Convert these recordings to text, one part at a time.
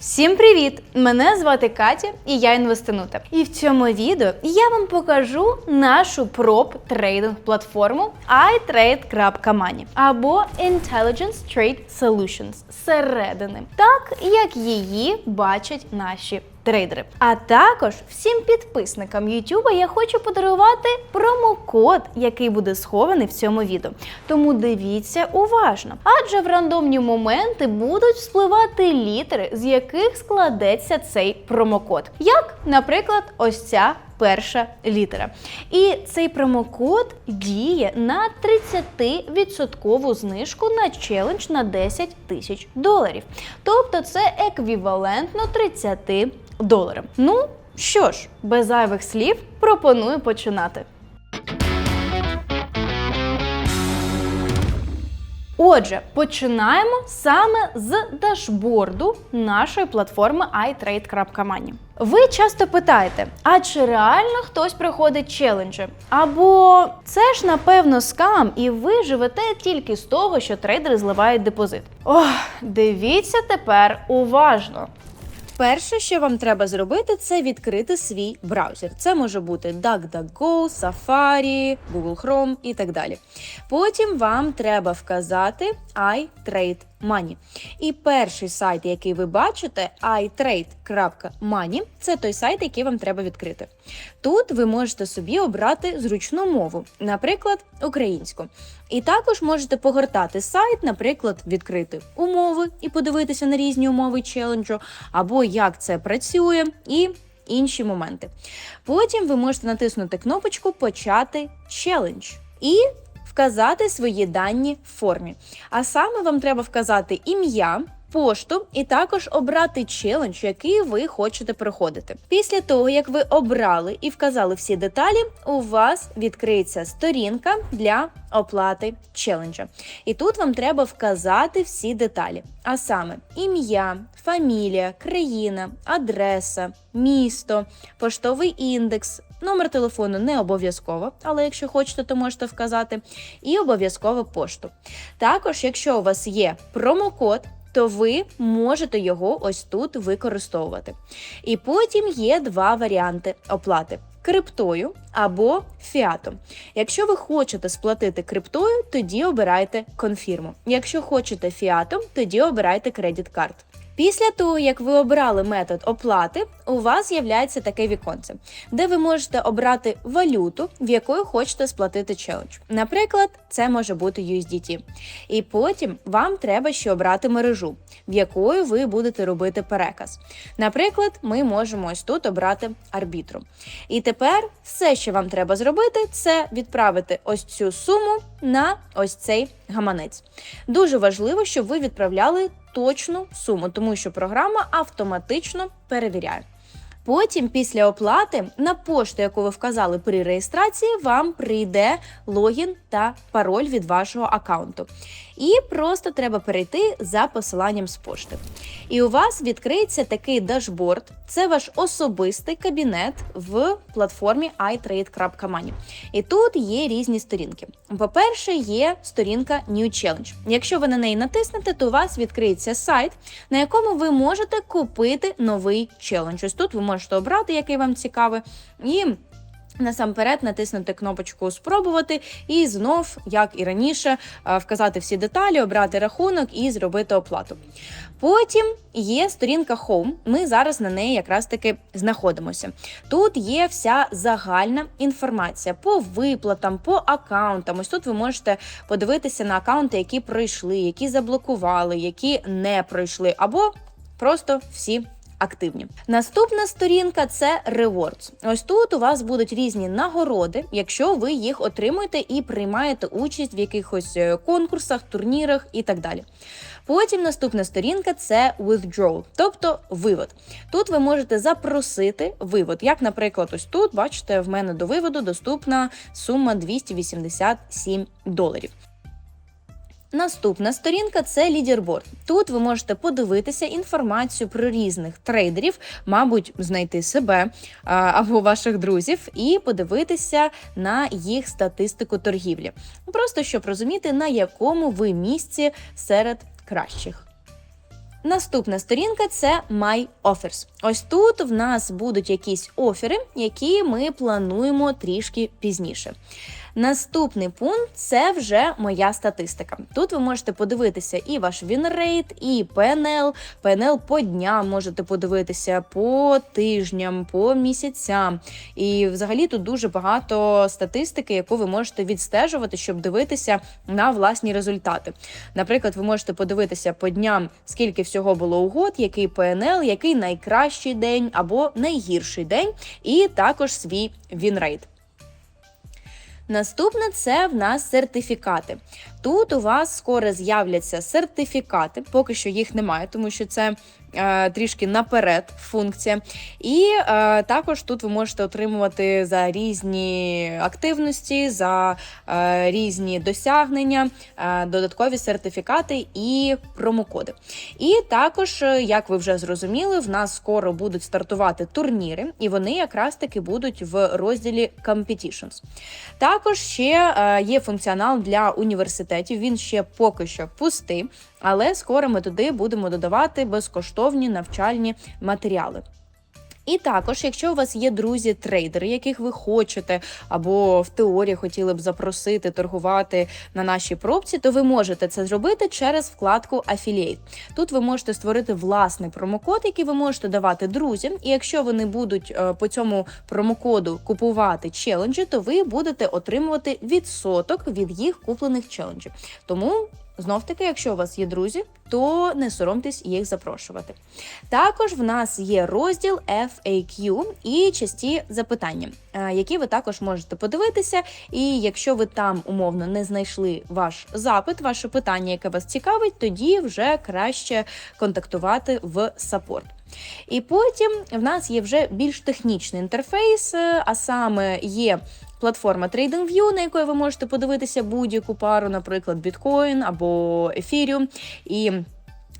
Всім привіт! Мене звати Катя і я інвестинута. І в цьому відео я вам покажу нашу проб трейдинг платформу iTrade.money або Intelligence Trade Solutions зсередини, так як її бачать наші трейдери. А також всім підписникам YouTube я хочу подарувати промокод, який буде схований в цьому відео. Тому дивіться уважно, адже в рандомні моменти будуть вспливати літери, з яких складеться цей промокод. Як, наприклад, ось ця перша літера. І цей промокод діє на 30% знижку на челендж на 10 тисяч доларів. Тобто це еквівалентно 30 доларам. Ну що ж, без зайвих слів пропоную починати. Отже, починаємо саме з дашборду нашої платформи iTrade.money. Ви часто питаєте, а чи реально хтось проходить челенджі? Або це ж напевно скам, і ви живете тільки з того, що трейдери зливають депозит. Ох, дивіться тепер уважно. Перше, що вам треба зробити, це відкрити свій браузер. Це може бути DuckDuckGo, Safari, Google Chrome і так далі. Потім вам треба вказати iTradeMoney. І перший сайт, який ви бачите, iTrade.money, це той сайт, який вам треба відкрити. Тут ви можете собі обрати зручну мову, наприклад, українську. І також можете погортати сайт, наприклад, відкрити умови і подивитися на різні умови челенджу, або як це працює, і інші моменти. Потім ви можете натиснути кнопочку Почати челендж і вказати свої дані в формі. А саме вам треба вказати ім'я. Пошту і також обрати челендж, який ви хочете проходити. Після того, як ви обрали і вказали всі деталі, у вас відкриється сторінка для оплати челенджа. І тут вам треба вказати всі деталі, а саме ім'я, фамілія, країна, адреса, місто, поштовий індекс. Номер телефону не обов'язково, але якщо хочете, то можете вказати. І обов'язково пошту. Також, якщо у вас є промокод, то ви можете його ось тут використовувати. І потім є два варіанти оплати: криптою або фіатом. Якщо ви хочете сплатити криптою, тоді обирайте конфірму. Якщо хочете фіатом, тоді обирайте кредит карт. Після того, як ви обрали метод оплати, у вас з'являється таке віконце, де ви можете обрати валюту, в якої хочете сплатити челендж. Наприклад, це може бути USDT. І потім вам треба ще обрати мережу, в якою ви будете робити переказ. Наприклад, ми можемо ось тут обрати арбітру. І тепер все, що вам треба зробити, це відправити ось цю суму на ось цей гаманець. Дуже важливо, щоб ви відправляли точну суму, тому що програма автоматично перевіряє. Потім, після оплати, на пошту, яку ви вказали при реєстрації, вам прийде логін та пароль від вашого аккаунту. І просто треба перейти за посиланням з пошти. І у вас відкриється такий дашборд. Це ваш особистий кабінет в платформі iTrade.money. І тут є різні сторінки. По-перше, є сторінка New Challenge. Якщо ви на неї натиснете, то у вас відкриється сайт, на якому ви можете купити новий челендж. Ось тут ви можете обрати, який вам цікавий, і Насамперед натиснути кнопочку Спробувати і знов, як і раніше, е, вказати всі деталі, обрати рахунок і зробити оплату. Потім є сторінка Home. Ми зараз на неї якраз таки знаходимося. Тут є вся загальна інформація по виплатам, по аккаунтам. Ось тут ви можете подивитися на аккаунти, які пройшли, які заблокували, які не пройшли, або просто всі активні. Наступна сторінка це Rewards. Ось тут у вас будуть різні нагороди, якщо ви їх отримуєте і приймаєте участь в якихось е, конкурсах, турнірах і так далі. Потім наступна сторінка це withdrawal, тобто вивод. Тут ви можете запросити вивод. Як, наприклад, ось тут, бачите, в мене до виводу доступна сума 287 доларів. Наступна сторінка це лідерборд. Тут ви можете подивитися інформацію про різних трейдерів, мабуть, знайти себе або ваших друзів, і подивитися на їх статистику торгівлі. Просто щоб розуміти, на якому ви місці серед кращих. Наступна сторінка це My Offers. Ось тут в нас будуть якісь офери, які ми плануємо трішки пізніше. Наступний пункт це вже моя статистика. Тут ви можете подивитися і ваш вінрейт, і PNL. PNL по дням можете подивитися по тижням, по місяцям. І взагалі тут дуже багато статистики, яку ви можете відстежувати, щоб дивитися на власні результати. Наприклад, ви можете подивитися по дням, скільки всього було угод, який PNL, який найкращий день або найгірший день, і також свій вінрейт. Наступне це в нас сертифікати. Тут у вас скоро з'являться сертифікати, поки що їх немає, тому що це трішки наперед функція. І е, також тут ви можете отримувати за різні активності, за е, різні досягнення, е, додаткові сертифікати і промокоди. І також, е, як ви вже зрозуміли, в нас скоро будуть стартувати турніри, і вони якраз таки будуть в розділі Competitions. Також ще е, є функціонал для університетів. Він ще поки що пустий, але скоро ми туди будемо додавати безкоштовні навчальні матеріали. І також, якщо у вас є друзі-трейдери, яких ви хочете або в теорії хотіли б запросити торгувати на нашій пробці, то ви можете це зробити через вкладку Affiliate. Тут ви можете створити власний промокод, який ви можете давати друзям. І якщо вони будуть е, по цьому промокоду купувати челенджі, то ви будете отримувати відсоток від їх куплених челенджів. Тому. Знов таки, якщо у вас є друзі, то не соромтесь їх запрошувати. Також в нас є розділ FAQ і часті запитання, е, які ви також можете подивитися. І якщо ви там умовно не знайшли ваш запит, ваше питання, яке вас цікавить, тоді вже краще контактувати в саппорт. І потім в нас є вже більш технічний інтерфейс, е, а саме є платформа TradingView, на якої ви можете подивитися будь-яку пару, наприклад, біткоін або Ethereum. І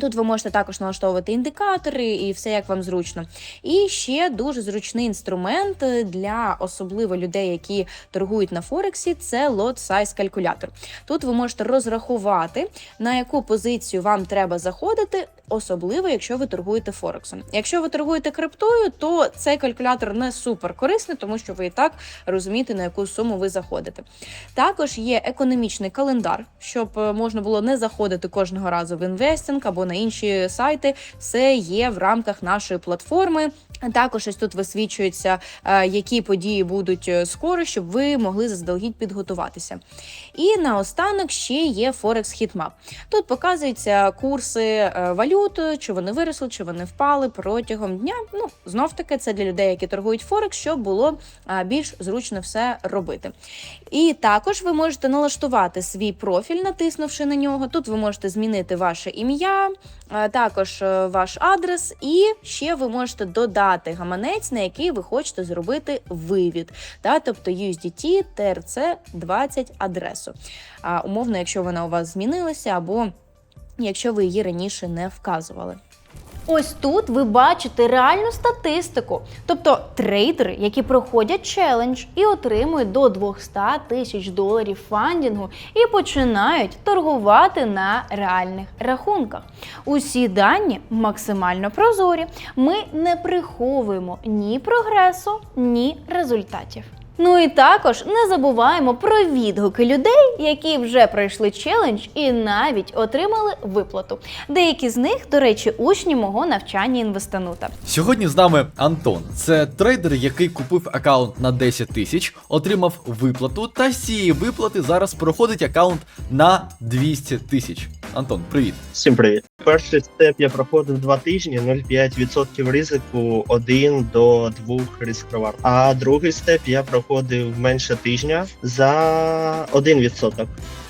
Тут ви можете також налаштовувати індикатори і все як вам зручно. І ще дуже зручний інструмент для особливо людей, які торгують на Форексі, це lot size калькулятор. Тут ви можете розрахувати, на яку позицію вам треба заходити, особливо якщо ви торгуєте Форексом. Якщо ви торгуєте криптою, то цей калькулятор не супер корисний, тому що ви і так розумієте, на яку суму ви заходите. Також є економічний календар, щоб е, можна було не заходити кожного разу в інвестинг або на інші сайти. Все є в рамках нашої платформи. Також ось тут висвічується, е, які події будуть е, скоро, щоб ви могли заздалегідь підготуватися. І наостанок ще є Forex Heatmap. Тут показуються курси е, валют, чи вони виросли, чи вони впали протягом дня. Ну, знов таки, це для людей, які торгують Форекс, щоб було більш зручно все робити. І також ви можете налаштувати свій профіль, натиснувши на нього. Тут ви можете змінити ваше ім'я, також ваш адрес, і ще ви можете додати гаманець, на який ви хочете зробити вивід. Та, Тобто USDT, TRC 20 адресу. А, Умовно, якщо вона у вас змінилася, або якщо ви її раніше не вказували. Ось тут ви бачите реальну статистику, тобто трейдери, які проходять челендж і отримують до 200 тисяч доларів фандінгу і починають торгувати на реальних рахунках. Усі дані максимально прозорі. Ми не приховуємо ні прогресу, ні результатів. Ну і також не забуваємо про відгуки людей, які вже пройшли челендж і навіть отримали виплату. Деякі з них, до речі, учні мого навчання інвестанута. Сьогодні з нами Антон. Це трейдер, який купив аккаунт на 10 тисяч, отримав виплату, та з цієї виплати зараз проходить аккаунт на 200 тисяч. Антон, привіт. Всім привіт. Перший степ я проходив два тижні, 0,5% ризику, 1 до 2 риск. А другий степ я проходив менше тижня за 1%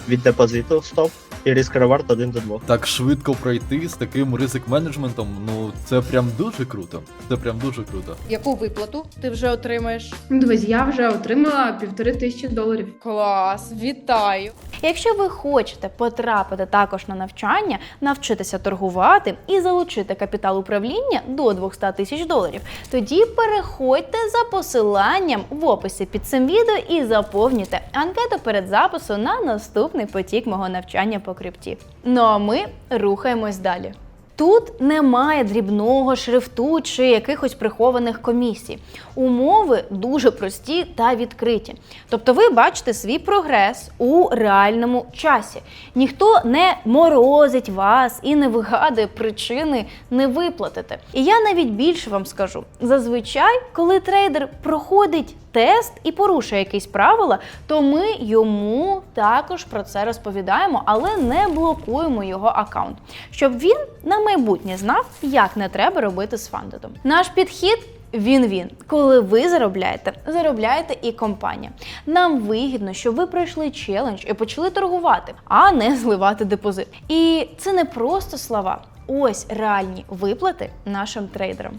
від депозиту стоп і риск ревард 1 до 2. Так швидко пройти з таким ризик менеджментом. Ну це прям дуже круто. Це прям дуже круто. Яку виплату ти вже отримаєш? Дивись, я вже отримала півтори тисячі доларів. Клас, вітаю! Якщо ви хочете потрапити також на навчання, навчитися торгувати і залучити капітал управління до 200 тисяч доларів, тоді переходьте за посиланням в описі під цим відео і заповнюйте анкету перед записом на наступний потік мого навчання по крипті. Ну а ми рухаємось далі. Тут немає дрібного шрифту чи якихось прихованих комісій. Умови дуже прості та відкриті. Тобто ви бачите свій прогрес у реальному часі. Ніхто не морозить вас і не вигадує причини не виплатити. І я навіть більше вам скажу: зазвичай, коли трейдер проходить тест і порушує якісь правила, то ми йому також про це розповідаємо, але не блокуємо його аккаунт, щоб він на майбутнє знав, як не треба робити з фандедом. Наш підхід. Він-він. Коли ви заробляєте, заробляєте і компанія. Нам вигідно, щоб ви пройшли челендж і почали торгувати, а не зливати депозит. І це не просто слова. Ось реальні виплати нашим трейдерам.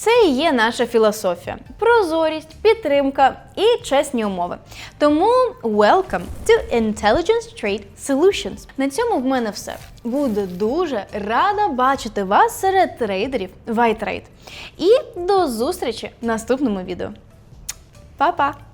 Це і є наша філософія: прозорість, підтримка і чесні умови. Тому welcome to Intelligence Trade Solutions. На цьому в мене все. Буду дуже рада бачити вас серед трейдерів Вайтрейд. І до зустрічі в наступному відео. Па-па!